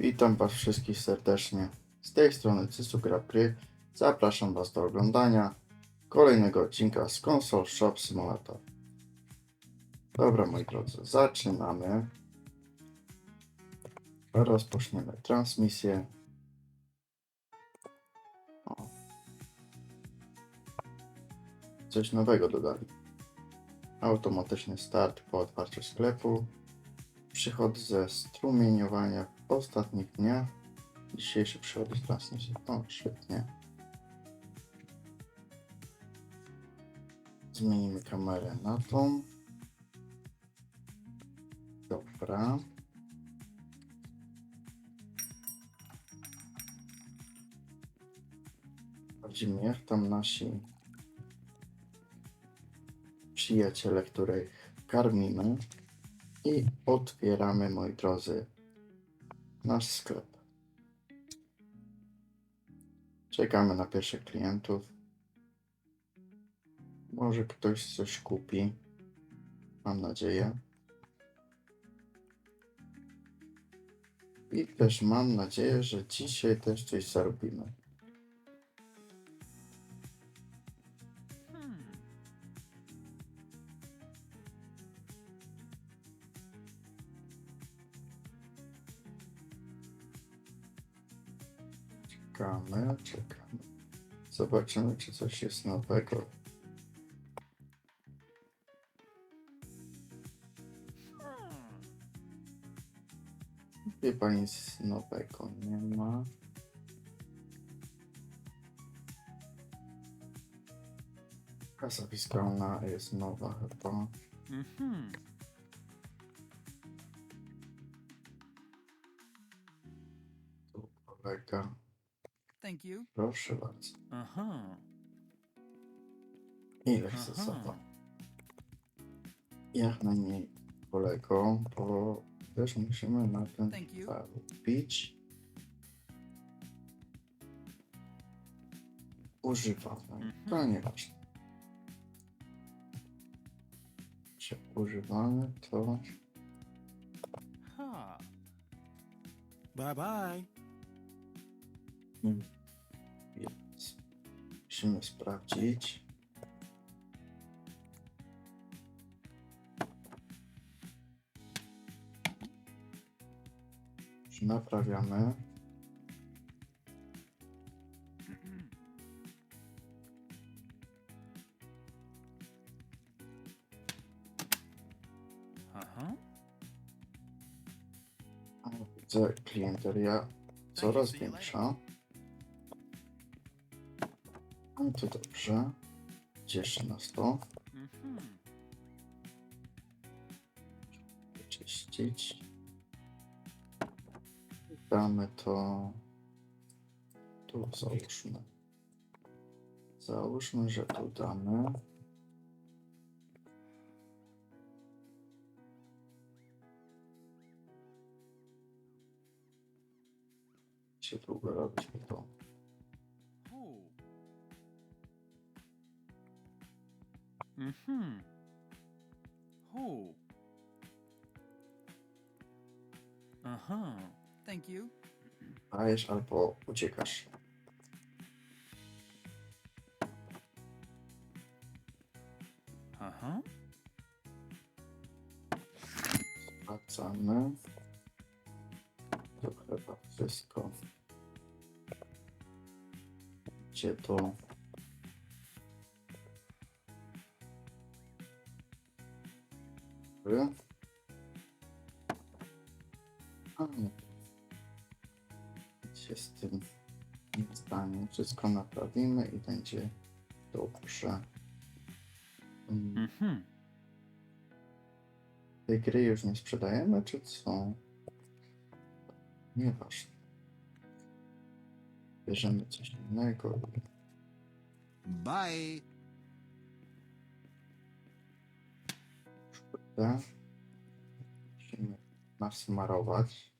Witam Was wszystkich serdecznie. Z tej strony Cysu Gra Pry. Zapraszam Was do oglądania kolejnego odcinka z Console Shop Simulator. Dobra moi drodzy, zaczynamy. Rozpoczniemy transmisję. O. Coś nowego dodali. Automatyczny start po otwarciu sklepu. Przychody ze strumieniowania ostatnich dniach. Dzisiejszy przychody z transmisji. O, świetnie. Zmienimy kamerę na tą. Dobra. Sprawdzimy jak tam nasi przyjaciele, których karmimy. I otwieramy, moi drodzy, nasz sklep. Czekamy na pierwszych klientów. Może ktoś coś kupi. Mam nadzieję. I też mam nadzieję, że dzisiaj też coś zarobimy. Czekamy, czekamy. Zobaczymy, czy coś jest nowego. Chyba nic nowego nie ma. Kasa fiskalna jest nowa chyba. Mhm. Tu kolega. Thank you. Proszę bardzo. Aha. Ile chce Aha. za to? Jak najmniej kolego, bo też musimy na ten Thank you. zarobić. Używamy. Mhm. To nieważne. Czy używamy to Ha. Bye bye. Więc musimy sprawdzić. Naprawiamy? Aha. Widzę klienteria coraz większa. No to dobrze. Cieszy nas to. Mhm. Wyczyścić. Damy to. Tu załóżmy. Załóżmy, że tu damy. Się długo robić to. Mhm. Ho. Aha. Thank you. Dajesz albo uciekasz. Aha. Wracamy. To chyba wszystko. Gdzie to? Dobry. A nie. Się z tym nie stanie. Wszystko naprawimy i będzie dobrze. Mm. Mhm. Tej gry już nie sprzedajemy, czy co? Nieważne. Bierzemy coś innego. Bye. Kurde. Musimy nasmarować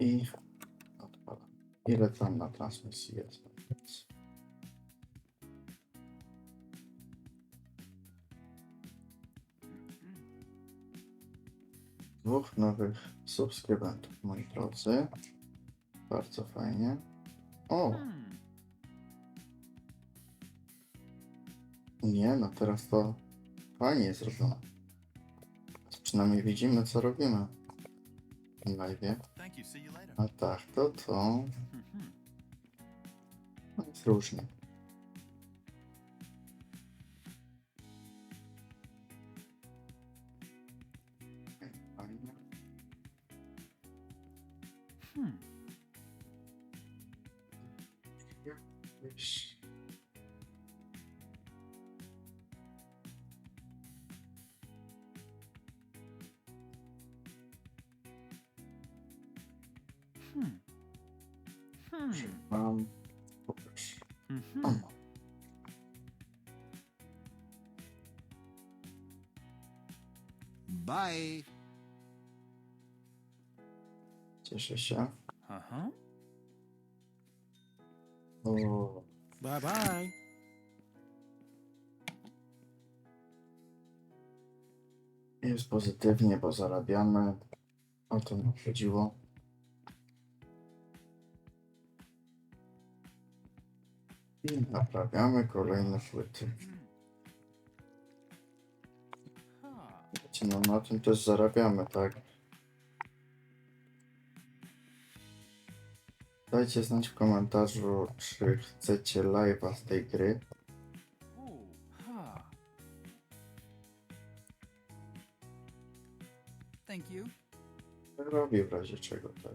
i odpalam. Ile tam na transmisji jest? Dwóch nowych subskrybentów, moi drodzy. Bardzo fajnie. O, Hmm. nie, no teraz to fajnie jest zrobione. Przynajmniej widzimy, co robimy live. A tak, to to no jest różnie. Fajnie. Hmm. Jakieś- Hmm. Hmm. Mam. Pokaż. Mhm. O, Bye. cieszę się. Aha. O, Bye bye. jest pozytywnie, bo zarabiamy. O to nam chodziło. I naprawiamy kolejne płyty. Wiecie, no na tym też zarabiamy, tak? Dajcie znać w komentarzu, czy chcecie live'a z tej gry. Ha. Thank you. Robię w razie czego, tak?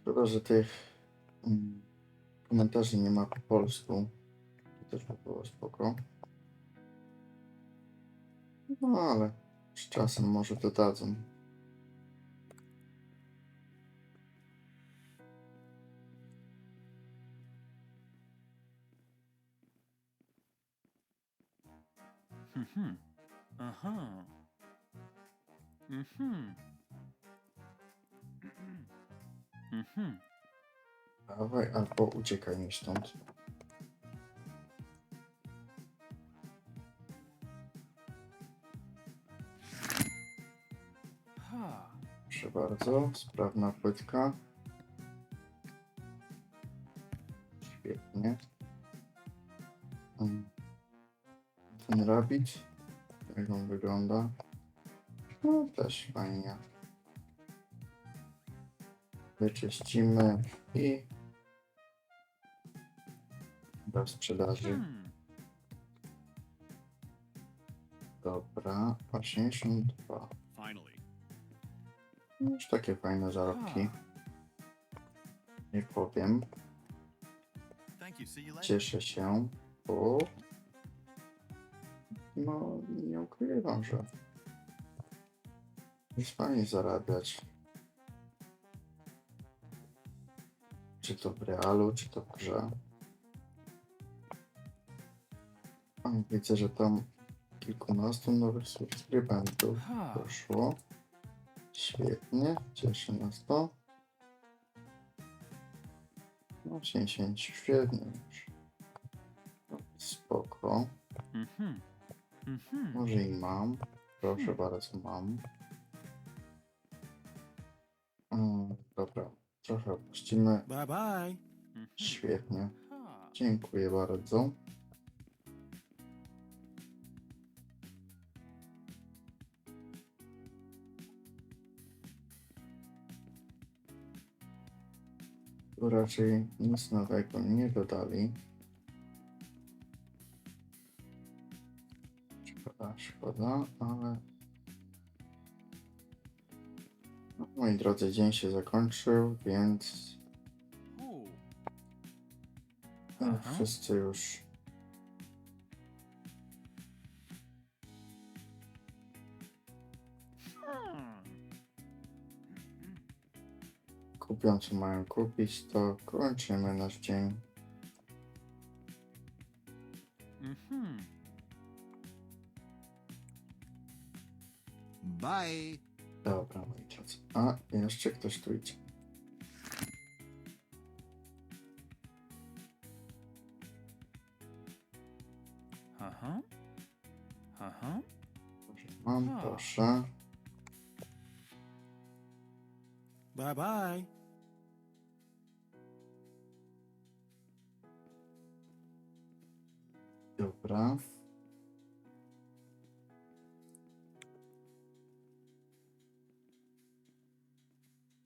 Szkoda, że tych mm, komentarzy nie ma po polsku. To też by było spoko. No ale z czasem może dodadzą. Mhm. Aha. Mhm. Mhm. Dawaj, albo uciekaj mi stąd. Ha. Proszę bardzo, sprawna płytka. Świetnie. Ten rabbit, jak on wygląda? No też fajnie. Wyczyścimy i do sprzedaży. Hmm. Dobra, 82. Finally. Już takie fajne zarobki, nie powiem. Cieszę się, bo no nie ukrywam, że jest fajnie zarabiać. Czy to w realu, czy to w grze. Widzę, że tam kilkunastu nowych subskrybentów Ha. doszło. Świetnie, cieszy nas to. No 80, świetnie już. Spoko. Mhm. Mhm. Może i mam. Proszę bardzo, mam. Mm, dobra, trochę opuścimy. Bye bye. Mhm. Świetnie. Dziękuję bardzo. Tu raczej nic nowego nie dodali. Szkoda, szkoda, ale... Moi drodzy, dzień się zakończył, więc tak, Aha. wszyscy już kupią co mają kupić, to kończymy nasz dzień. Mhm. Bye. Dobra, moi drodzy. A, jeszcze ktoś tu idzie. Aha. Aha. Dobrze, Mam, A. proszę. Bye bye. Dobra.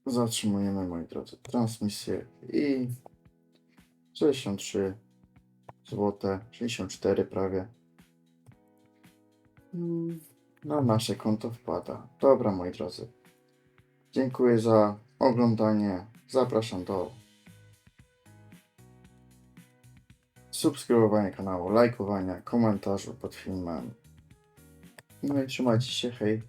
Zatrzymujemy, moi drodzy, transmisję i 63 złote, 64 prawie. Mm, Na nasze konto wpada. Dobra, moi drodzy. Dziękuję za oglądanie. Zapraszam do subskrybowania kanału, lajkowania, komentarzu pod filmem. No i trzymajcie się, hej.